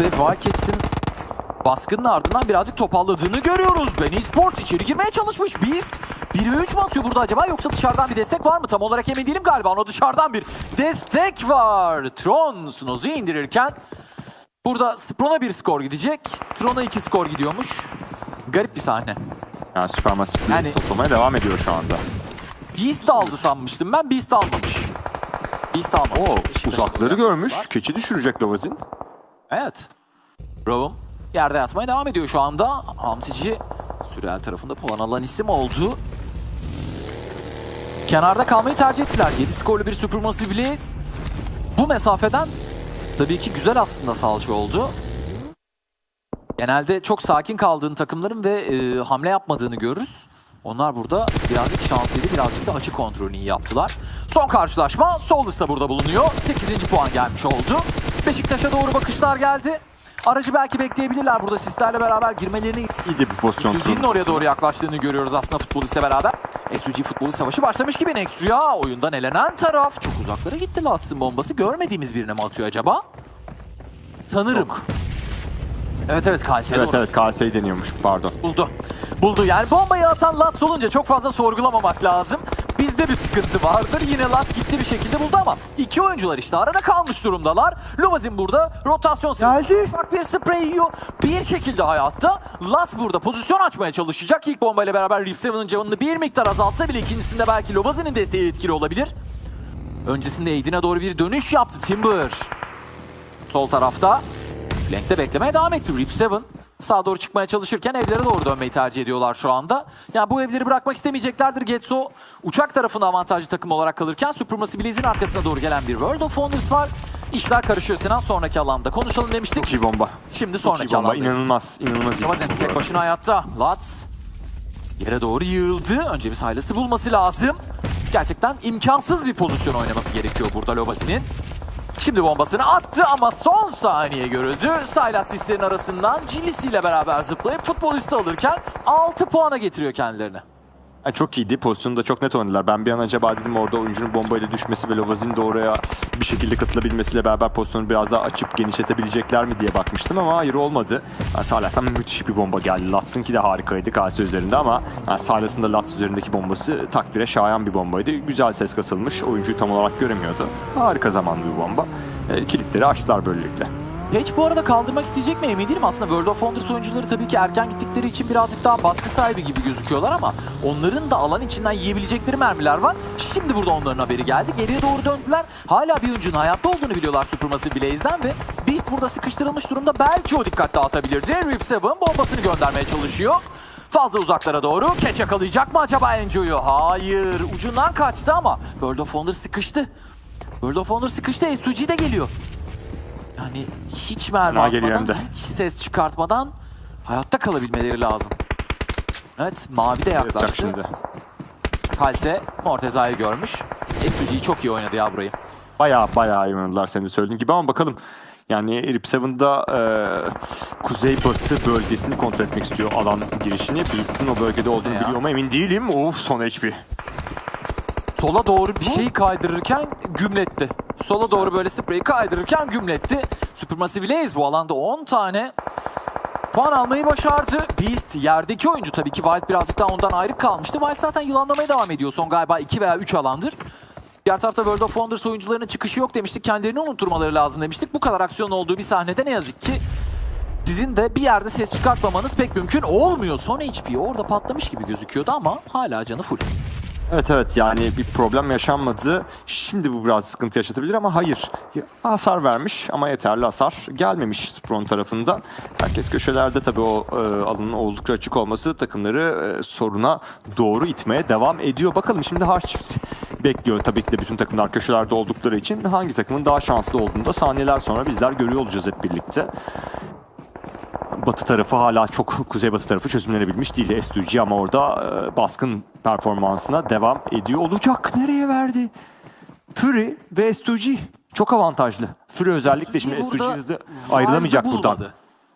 Ve Wildcats'in baskının ardından birazcık topalladığını görüyoruz. Ben Esports içeri girmeye çalışmış. Beast 1 ve 3 mü atıyor burada acaba yoksa dışarıdan bir destek var mı? Tam olarak emin değilim galiba. Ona dışarıdan bir destek var. Tron Snoz'u indirirken burada Spron'a bir skor gidecek. Tron'a 2 skor gidiyormuş. Garip bir sahne. Yani Supermassive Yani- toplamaya devam ediyor şu anda. Beast aldı sanmıştım ben. Beast almamış. Beast almamış. Oo, Beşiktaş'ın uzakları görmüş. var. Keçi düşürecek Lovazin. Evet. Rovum yerde yatmaya devam ediyor şu anda. Hamsici Sürel tarafında puan alan isim oldu. Kenarda kalmayı tercih ettiler. 7 skorlu bir Supermassive Blaze. Bu mesafeden tabii ki güzel aslında salça oldu. Genelde çok sakin kaldığın takımların ve e, hamle yapmadığını görürüz. Onlar burada birazcık şanslıydı, birazcık da açı kontrolünü yaptılar. Son karşılaşma Solis da burada bulunuyor. 8. puan gelmiş oldu. Beşiktaş'a doğru bakışlar geldi. Aracı belki bekleyebilirler burada sislerle beraber girmelerini İyi de bir pozisyon. Turnu. oraya doğru yaklaştığını görüyoruz aslında futbolistle beraber. SUG futbolist savaşı başlamış gibi Nextria oyundan elenen taraf. Çok uzaklara gitti Lats'ın bombası. Görmediğimiz birine mi atıyor acaba? Sanırım. Evet evet Kalsi'ye Evet doğru evet KS'yi deniyormuş pardon. buldu. Buldu yani bombayı atan Lats olunca çok fazla sorgulamamak lazım. Bizde bir sıkıntı vardır. Yine Lats gitti bir şekilde buldu ama iki oyuncular işte arada kalmış durumdalar. Lovazin burada rotasyon Geldi. Ufak bir sprey yiyor. Bir şekilde hayatta. Lats burada pozisyon açmaya çalışacak. İlk bombayla beraber Reef 7'ın canını bir miktar azaltsa bile ikincisinde belki Lovazin'in desteği etkili olabilir. Öncesinde Aidin'e doğru bir dönüş yaptı Timber. Sol tarafta. Flank'te beklemeye devam etti Rip 7. Sağa doğru çıkmaya çalışırken evlere doğru dönmeyi tercih ediyorlar şu anda. Yani bu evleri bırakmak istemeyeceklerdir. Getso uçak tarafında avantajlı takım olarak kalırken Supremacy Blaze'in arkasına doğru gelen bir World of Wonders var. İşler karışıyor Sinan. Sonraki alanda konuşalım demiştik. Çok iyi bomba. Şimdi Çok sonraki iyi bomba. alandayız. İnanılmaz. inanılmaz iyi. Ravazin tek başına hayatta. Lats yere doğru yığıldı. Önce bir Silas'ı bulması lazım. Gerçekten imkansız bir pozisyon oynaması gerekiyor burada Lovasin'in. Şimdi bombasını attı ama son saniye görüldü. Silas sislerin arasından Cillis ile beraber zıplayıp futbolisti alırken 6 puana getiriyor kendilerini. Yani çok iyiydi. Pozisyonu da çok net oynadılar. Ben bir an acaba dedim orada oyuncunun bombayla düşmesi ve Lovazin de oraya bir şekilde katılabilmesiyle beraber pozisyonu biraz daha açıp genişletebilecekler mi diye bakmıştım ama hayır olmadı. Yani Salas'tan müthiş bir bomba geldi. Lats'ınki de harikaydı KS üzerinde ama yani Salas'ın da Lats üzerindeki bombası takdire şayan bir bombaydı. Güzel ses kasılmış. Oyuncuyu tam olarak göremiyordu. Harika zamanlı bir bomba. E, kilitleri açtılar böylelikle. Page bu arada kaldırmak isteyecek mi emin değilim. Aslında World of Wonders oyuncuları tabii ki erken gittikleri için birazcık daha baskı sahibi gibi gözüküyorlar ama onların da alan içinden yiyebilecekleri mermiler var. Şimdi burada onların haberi geldi. Geriye doğru döndüler. Hala bir oyuncunun hayatta olduğunu biliyorlar Supremacy Blaze'den ve Beast burada sıkıştırılmış durumda. Belki o dikkat dağıtabilirdi. Rip 7 bombasını göndermeye çalışıyor. Fazla uzaklara doğru. Keç yakalayacak mı acaba Enjoy'u? Hayır. Ucundan kaçtı ama World of Wonders sıkıştı. World of Wonders sıkıştı. S2G de geliyor. Yani hiç mermi Fena geliyor atmadan, hem de. hiç ses çıkartmadan hayatta kalabilmeleri lazım. Evet, mavi de Yapacak yaklaştı. şimdi. Kalse Morteza'yı görmüş. S2G çok iyi oynadı ya burayı. Baya baya iyi oynadılar senin de söylediğin gibi ama bakalım. Yani Rip 7'da e, kuzey batı bölgesini kontrol etmek istiyor alan girişini. Beast'in o bölgede olduğunu ya? biliyor ama emin değilim. Of son HP. Sola doğru bir şey kaydırırken gümletti. Sola doğru böyle spreyi kaydırırken gümletti. Supermassive Blaze bu alanda 10 tane puan almayı başardı. Beast yerdeki oyuncu tabii ki Wild birazcık daha ondan ayrı kalmıştı. Wild zaten yılanlamaya devam ediyor son galiba 2 veya 3 alandır. Diğer tarafta World of Wonders oyuncularının çıkışı yok demiştik. Kendilerini unutturmaları lazım demiştik. Bu kadar aksiyon olduğu bir sahnede ne yazık ki sizin de bir yerde ses çıkartmamanız pek mümkün olmuyor. Son HP orada patlamış gibi gözüküyordu ama hala canı full. Evet evet yani bir problem yaşanmadı. Şimdi bu biraz sıkıntı yaşatabilir ama hayır. Hasar vermiş ama yeterli hasar gelmemiş Spron tarafından. Herkes köşelerde tabii o e, alanın oldukça açık olması takımları e, soruna doğru itmeye devam ediyor. Bakalım şimdi harç çift bekliyor tabii ki de bütün takımlar köşelerde oldukları için hangi takımın daha şanslı olduğunu da saniyeler sonra bizler görüyor olacağız hep birlikte. Batı tarafı hala çok kuzeybatı tarafı çözümlenebilmiş değil S2G ama orada e, baskın performansına devam ediyor olacak. Nereye verdi? Fury ve S2G çok avantajlı. Fury özellikle şimdi S2G S2G burada hızlı ayrılamayacak buradan.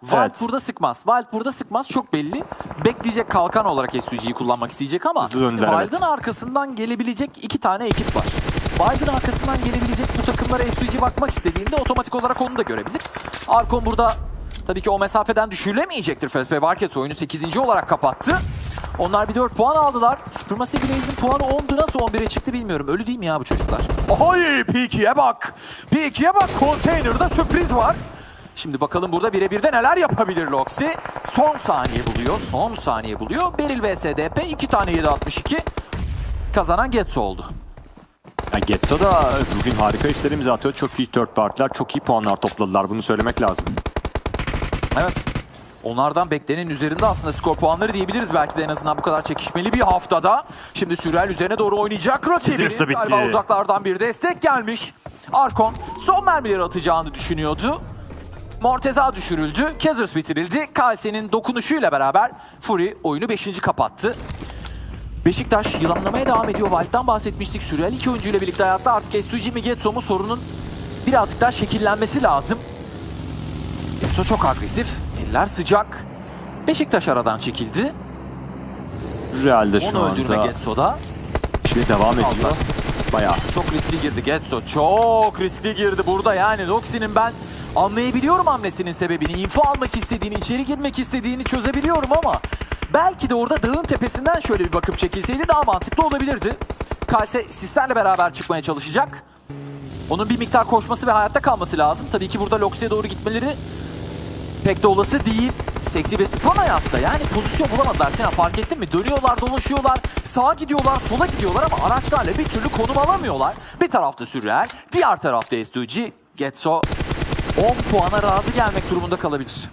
Wild Evet. burada sıkmaz. Wild burada sıkmaz çok belli. Bekleyecek kalkan olarak SUG'yi kullanmak isteyecek ama Wild'ın evet. arkasından gelebilecek iki tane ekip var. Wild'ın arkasından gelebilecek bu takımlara SUG bakmak istediğinde otomatik olarak onu da görebilir. Arkon burada Tabii ki o mesafeden düşürülemeyecektir Fespe Varkes oyunu 8. olarak kapattı. Onlar bir 4 puan aldılar. Supermassive Blaze'in puanı 10'du nasıl 11'e çıktı bilmiyorum. Ölü değil mi ya bu çocuklar? Oy P2'ye bak. P2'ye bak. Container'da sürpriz var. Şimdi bakalım burada birebir de neler yapabilir Loxy. Son saniye buluyor. Son saniye buluyor. Beril vs DP 2 tane 7.62. Kazanan Getso oldu. Yani Getso da bugün harika işler imza atıyor. Çok iyi third partiler, çok iyi puanlar topladılar. Bunu söylemek lazım. Evet. Onlardan beklenenin üzerinde aslında skor puanları diyebiliriz belki de en azından bu kadar çekişmeli bir haftada. Şimdi Sürel üzerine doğru oynayacak rakibinin galiba uzaklardan bir destek gelmiş. Arkon son mermileri atacağını düşünüyordu. Morteza düşürüldü. Kezers bitirildi. Kalse'nin dokunuşuyla beraber Fury oyunu 5. kapattı. Beşiktaş yılanlamaya devam ediyor. Wild'dan bahsetmiştik. Sürel iki oyuncuyla birlikte hayatta artık S2G mi Getso mu sorunun birazcık daha şekillenmesi lazım. Getso çok agresif. Eller sıcak. Beşiktaş aradan çekildi. Real'de şu Onu öldürme anda Getso'da. işe devam ediyor. Aldılar. Bayağı. Çok riskli girdi Getso. Çok riskli girdi burada yani. Loxi'nin ben anlayabiliyorum hamlesinin sebebini. Info almak istediğini, içeri girmek istediğini çözebiliyorum ama belki de orada dağın tepesinden şöyle bir bakıp çekilseydi daha mantıklı olabilirdi. Kalse sislerle beraber çıkmaya çalışacak. Onun bir miktar koşması ve hayatta kalması lazım. Tabii ki burada Loxi'ye doğru gitmeleri pek de olası değil. Seksi ve Spawn hayatta yani pozisyon bulamadılar. Sen fark ettin mi? Dönüyorlar, dolaşıyorlar, sağa gidiyorlar, sola gidiyorlar ama araçlarla bir türlü konum alamıyorlar. Bir tarafta Sürreal, diğer tarafta S2G. Getso 10 puana razı gelmek durumunda kalabilir.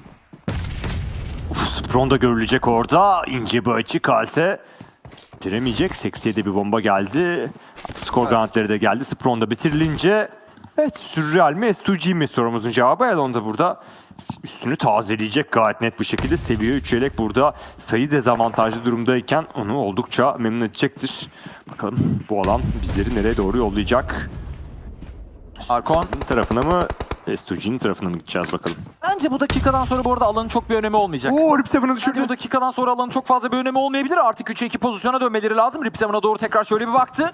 Uf, Spron da görülecek orada. İnce bir açı kalse bitiremeyecek. Seksiye de bir bomba geldi. Skor Evet. garantileri de geldi. Spron da bitirilince evet Sürreal mi S2G mi sorumuzun cevabı. Elon da burada üstünü tazeleyecek gayet net bir şekilde. Seviye 3 yelek burada sayı dezavantajlı durumdayken onu oldukça memnun edecektir. Bakalım bu alan bizleri nereye doğru yollayacak? Arkon tarafına mı S2G'nin tarafına mı gideceğiz bakalım. bence bu dakikadan sonra bu arada alanın çok bir önemi olmayacak. Oo Rip 7'ı Bence bu dakikadan sonra alanın çok fazla bir önemi olmayabilir. Artık 3'e 2 pozisyona dönmeleri lazım. Ripseven'a doğru tekrar şöyle bir baktı.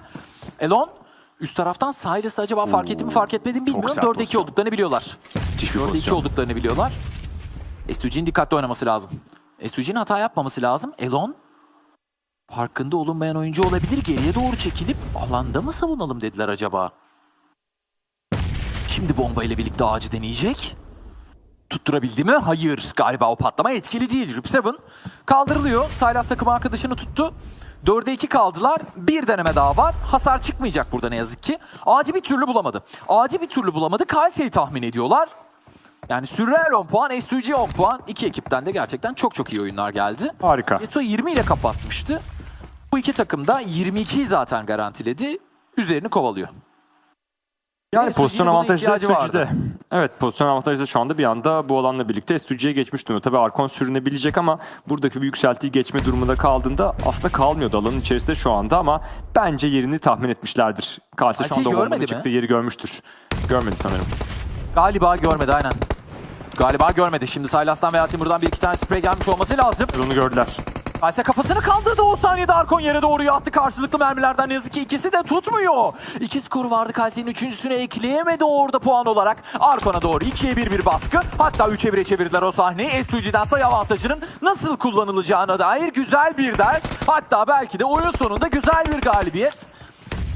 Elon üst taraftan Silas acaba fark etti mi fark etmedi mi bilmiyorum. sert 4'e 2 pozisyon. olduklarını biliyorlar. Müthiş bir 4'e 2 pozisyon. olduklarını biliyorlar. S2G'nin dikkatli oynaması lazım. S2G'nin hata yapmaması lazım. Elon farkında olunmayan oyuncu olabilir. Geriye doğru çekilip alanda mı savunalım dediler acaba? Şimdi bomba ile birlikte ağacı deneyecek. Tutturabildi mi? Hayır. Galiba o patlama etkili değil. Rip 7 kaldırılıyor. Silas takım arkadaşını tuttu. 4'e 2 kaldılar. Bir deneme daha var. Hasar çıkmayacak burada ne yazık ki. Ağacı bir türlü bulamadı. Ağacı bir türlü bulamadı. Kalse'yi tahmin ediyorlar. Yani Sürreal 10 puan, S2G 10 puan. İki ekipten de gerçekten çok çok iyi oyunlar geldi. Harika. Getso 20 ile kapatmıştı. Bu iki takım da 22'yi zaten garantiledi. Üzerini kovalıyor. Yani pozisyon avantajı ihtiyacı S2G'de. Evet pozisyon avantajı da şu anda bir anda bu alanla birlikte S2G'ye geçmiş durumda. Tabii Arkon sürünebilecek ama buradaki bir yükseltiyi geçme durumunda kaldığında aslında kalmıyordu alanın içerisinde şu anda ama bence yerini tahmin etmişlerdir. Kalse şu anda o çıktığı yeri görmüştür. Görmedi sanırım. Galiba görmedi aynen. Galiba görmedi. Şimdi Silas'tan veya Timur'dan bir iki tane sprey gelmiş olması lazım. Onu gördüler. Kalse kafasını kaldırdı o saniyede Arkon yere doğru yattı. Karşılıklı mermilerden ne yazık ki ikisi de tutmuyor. İki skoru vardı Kalse'nin üçüncüsüne ekleyemedi orada puan olarak. Arkon'a doğru 2'ye 1 bir baskı. Hatta 3'e 1'e çevirdiler o sahneyi. S2G'den sayı avantajının nasıl kullanılacağına dair güzel bir ders. Hatta belki de oyun sonunda güzel bir galibiyet.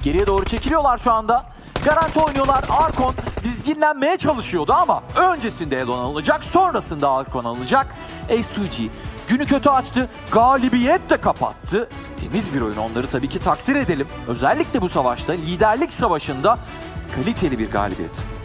Geriye doğru çekiliyorlar şu anda. Garanti oynuyorlar. Arkon dizginlenmeye çalışıyordu ama öncesinde Elon alınacak, sonrasında Arkon alınacak. S2G günü kötü açtı, galibiyet de kapattı. Temiz bir oyun onları tabii ki takdir edelim. Özellikle bu savaşta, liderlik savaşında kaliteli bir galibiyet.